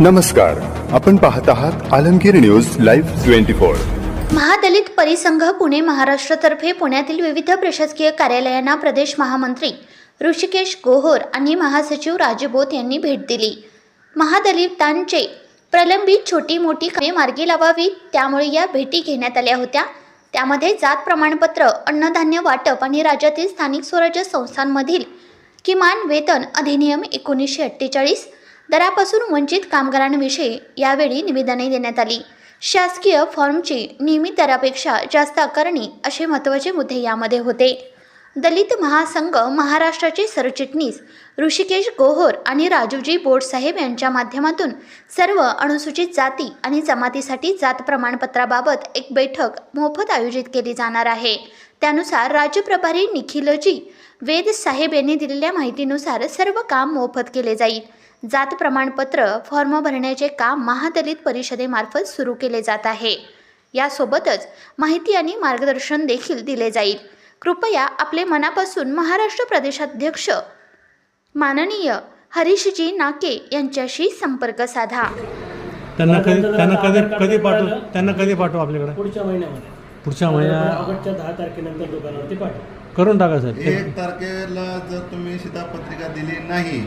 नमस्कार आपण पाहत आहात Alamgir news live twenty four. महादलित परिसंघ पुणे महाराष्ट्रतर्फे पुण्यातील विविध प्रशासकीय कार्यालयांना प्रदेश महामंत्री ऋषिकेश गोहोर आणि महासचिव राजबोध यांनी भेट दिली. महादलितांचे प्रलंबित छोटी मोठी कामे मार्गी लावावी त्यामुळे या भेटी घेण्यात आल्या होत्या. त्यामध्ये जात प्रमाणपत्र अन्नधान्य वाटप आणि राज्यातील स्थानिक स्वराज्य संस्थांमधील किमान वेतन अधिनियम एकोणीसशे अठ्ठेचाळीस दरापासून वंचित कामगारांविषयी यावेळी निवेदने देण्यात आली. शासकीय फॉर्मची नियमित दरापेक्षा जास्त आकारणी असे महत्त्वाचे मुद्दे यामध्ये होते. दलित महासंघ महाराष्ट्राचे सरचिटणीस ऋषिकेश गोहोर आणि राजूजी बोडसाहेब यांच्या माध्यमातून सर्व अनुसूचित जाती आणि जमातीसाठी जात प्रमाणपत्राबाबत एक बैठक मोफत आयोजित केली जाणार आहे. त्यानुसार राज्य प्रभारी निखिलजी वेद साहेब यांनी दिलेल्या माहितीनुसार सर्व काम मोफत केले जाईल. जात प्रमाणपत्र फॉर्म भरण्याचे काम महादलित परिषदेमार्फत सुरू केले जात आहे. यासोबतच माहिती आणि मार्गदर्शन देखील दिले जाईल. कृपया आपले मनापासून महाराष्ट्र प्रदेशाध्यक्ष माननीय हरीशजी नाके यांच्याशी संपर्क साधा. त्यांना कधी त्यांना कधी कधी पाठवू त्यांना कधी पाठवू आपल्याकडे? पुढच्या महिन्यामध्ये. पुढच्या महिन्या ऑगस्टच्या दहा तारखेनंतर दुकानावरती पाठव. करून टाका सर. एक तारखेला जर तुम्ही शिधापत्रिका दिली नाही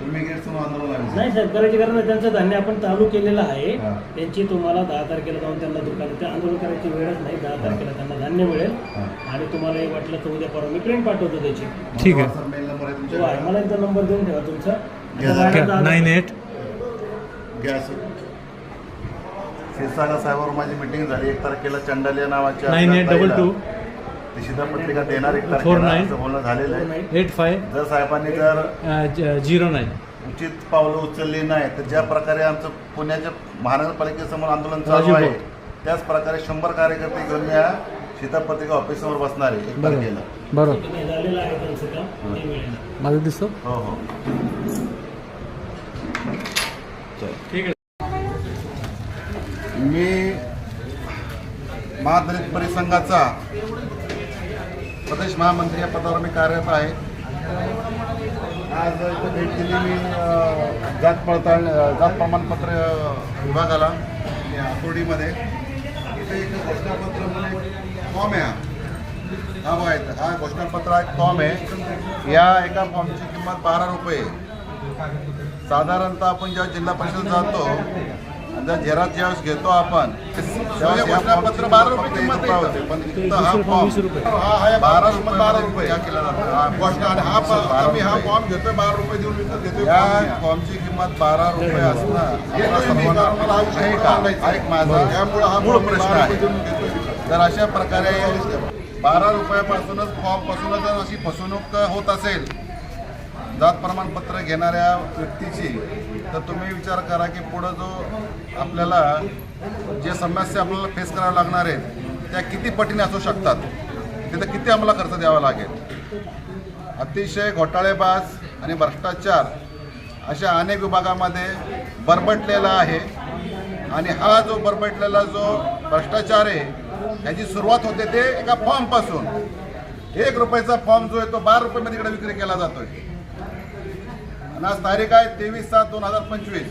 तुम्ही आंदोलन. नाही साहेब करायची कारण नाही. त्यांचं धान्य आपण चालू केलेलं आहे. हा. त्यांची तुम्हाला दहा तारखेला जाऊन त्यांना दुकान ते आंदोलन करायची वेळच नाही. दहा तारखेला त्यांना धान्य मिळेल. हा. आणि तुम्हाला एक वाटलं तर उद्या परवा मी प्रिंट पाठवतो त्याची. ठीक आहे. माझा WhatsApp mail number आहे तो आहे. मला एकदा नंबर देऊन ठेवा तुमचा. घ्या. आता बाहेर जा- नाईन एट. गॅस क्षीरसागर साहेबावर माझी मिटिंग झाली. एक तारखेला चंडालिया नावाच्या नाईन एट डबल टू. ती शिधापत्रिका देणार एक Four तारखेला nine. असं बोलणं झालेलं आहे. एट फाय जर साहेबांनी जर झिरो नाईन. उचित पावलं उचलली नाही तर ज्या प्रकारे आमचं पुण्याच्या महानगरपालिकेसमोर आंदोलन चालू आहे. त्याच प्रकारे शंभर कार्यकर्ते घेऊन या शिधापत्रिका ऑफिससमोर बसणार आहे एक तारखेला. बरोबर. झालेलं आहे त्यांचं काम ते मिळेल. माझं दिसतो? हो हो. ठीक आहे. मी महादलित परिसंघाचा प्रदेश महामंत्री या पदावर मी कार्यरत आहे. आज इथे भेट दिली मी जात पडताळ जात प्रमाणपत्र विभागाला या आकुर्डीमध्ये इथे एक घोषणापत्र म्हणून फॉर्म आहे हा. बघायचं हा घोषणापत्र एक फॉर्म आहे. या एका फॉर्मची किंमत बारा रुपये साधारणतः आपण जेव्हा जिल्हा परिषद जातो जर झेरात ज्यावेळेस घेतो आपण घोषणापत्र बारा रुपये किंमत होते पण हा फॉर्म. बारा रुपये. बारा रुपये या केला जातो. हा आणि हा आम्ही हा फॉर्म घेतोय बारा रुपये देऊन विकत घेतोय या फॉर्मची किंमत बारा रुपये असणं एक माझा. यामुळे हा मूळ प्रश्न आहे. तर अशा प्रकारे बारा रुपयापासूनच फॉर्म पासूनच जर अशी फसवणूक होत असेल जात प्रमाणपत्र घेणाऱ्या व्यक्तीची तर तुम्ही विचार करा की पुढं जो आपल्याला जे समस्या आपल्याला फेस कराव्या लागणार आहेत त्या किती पटीने असू शकतात? तिथं किती आम्हाला खर्च द्यावा लागेल? अतिशय घोटाळेबाज आणि भ्रष्टाचार अशा अनेक विभागामध्ये बरबटलेला आहे. आणि हा जो बरबटलेला जो भ्रष्टाचार आहे याची सुरुवात होते ते एका फॉर्मपासून एक रुपयाचा फॉर्म जो आहे तो बारा रुपयामध्ये इकडे विक्री केला जातोय. आणि आज तारीख आहे तेवीस सात दोन हजार पंचवीस.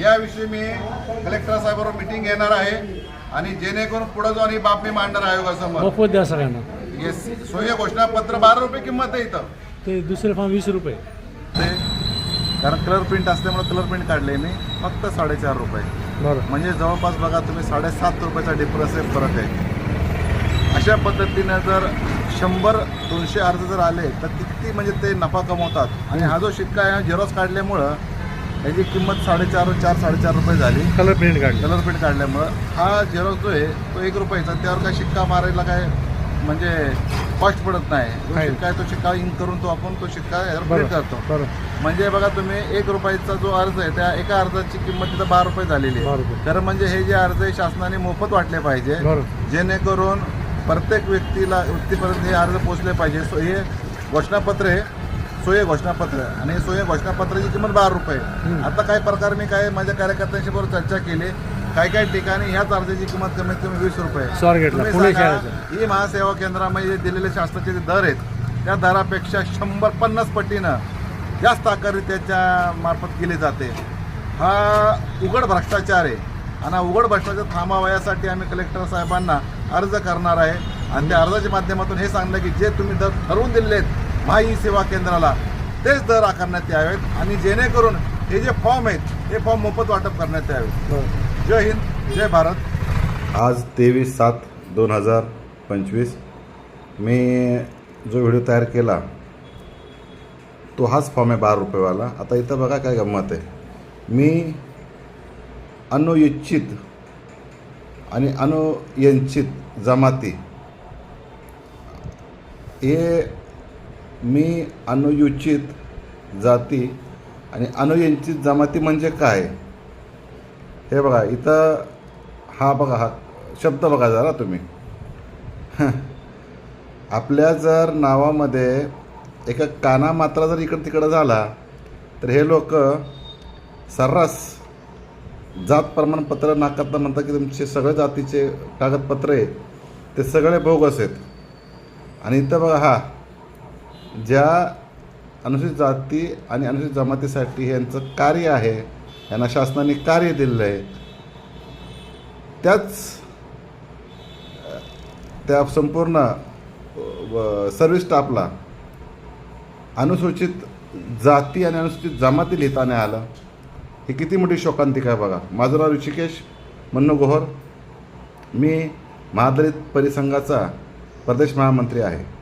याविषयी मी कलेक्टर साहेबांवर मिटिंग घेणार आहे आणि जेणेकरून पुढे जाऊन ही बाब मी मांडणार आयोगासमोर. द्या सगळ्यांना. हे सोय घोषणापत्र बारा रुपये किंमत आहे इथं. ते दुसरे फॉर्म वीस रुपये. ते कारण कलर प्रिंट असल्यामुळे कलर प्रिंट काढले मी फक्त साडेचार रुपये. बरं. म्हणजे जवळपास बघा तुम्ही साडेसात रुपयाचा डिफरन्स फरक आहे. अशा पद्धतीनं जर शंभर दोनशे अर्ज जर आले तर किती म्हणजे ते नफा कमवतात. आणि हा जो शिक्का आहे हा झेरॉक्स काढल्यामुळं याची किंमत साडेचार चार साडेचार रुपये झाली. कलर प्रिंट काढलं. कलर प्रिंट काढल्यामुळं हा झेरॉक्स जो आहे तो एक रुपयाचा त्यावर काय शिक्का मारायला काय म्हणजे कॉस्ट पडत नाही. जो. शिक्का आहे तो शिक्का इंक करून तो आपण तो शिक्का यावर प्रिंट करतो. म्हणजे बघा तुम्ही एक रुपयाचा जो अर्ज आहे त्या एका अर्जाची किंमत तिथं बारा रुपये झालेली आहे. तर म्हणजे हे जे अर्ज आहे शासनाने मोफत वाटले पाहिजे. जेणेकरून प्रत्येक व्यक्तीला व्यक्तीपर्यंत हे अर्ज पोहोचले पाहिजे. सो हे घोषणापत्र आहे. सोय घोषणापत्र आणि हे सोय घोषणापत्राची किंमत बारा रुपये आता काही प्रकार मी काय माझ्या कार्यकर्त्यांशी बरोबर चर्चा केली. काही काही ठिकाणी ह्याच अर्जाची किंमत कमीत कमी वीस रुपये. ई महासेवा केंद्रामध्ये दिलेले शासनाचे जे दर आहेत त्या दरापेक्षा शंभर पन्नास पटीनं जास्त आकारणी त्याच्या मार्फत केली जाते. हा उघड भ्रष्टाचार आहे. आणि हा उघड भ्रष्टाचार थांबावा यासाठी आम्ही कलेक्टर साहेबांना अर्ज करणार आहे. आणि त्या अर्जाच्या माध्यमातून हे सांगलं की जे तुम्ही दर ठरवून दिलेले आहेत महा ई सेवा केंद्राला तेच दर आकारण्यात यावेत. आणि जेणेकरून हे जे फॉर्म आहेत हे फॉर्म मोफत वाटप करण्यात यावेत. जय हिंद जय भारत. आज तेवीस सात दोन हजार पंचवीस मी जो व्हिडिओ तयार केला तो हाच फॉर्म आहे बारा रुपयेवाला. आता इथं बघा काय गंमत आहे. मी अनुइच्छित आणि अनुयंचित जमाती। हे मी अनुयूचित जाती आणि अनुयंचित जमाती म्हणजे काय? हे बघा इथं हा बघा हा शब्द बघा जरा तुम्ही. आपल्या जर नावामध्ये एका काना मात्रा जर इकडं तिकडं झाला तर हे लोक सर्रास जात प्रमाणपत्र नाकारता म्हणतात की तुमचे सगळे जातीचे कागदपत्र आहे ते सगळे बोगस आहेत. आणि इथं बघा हा ज्या अनुसूचित जाती आणि अनुसूचित जमातीसाठी यांचं कार्य आहे यांना शासनाने कार्य दिलेलं आहे त्याच त्या संपूर्ण सर्व्हिस स्टाफला अनुसूचित जाती आणि अनुसूचित जमाती लिहिताना आलं. ही किती मोठी शोकांतिका आहे बघा. माझं नाव ऋषिकेश मन्नू गोहर. मी महादलित परिसंघाचा प्रदेश महामंत्री आहे.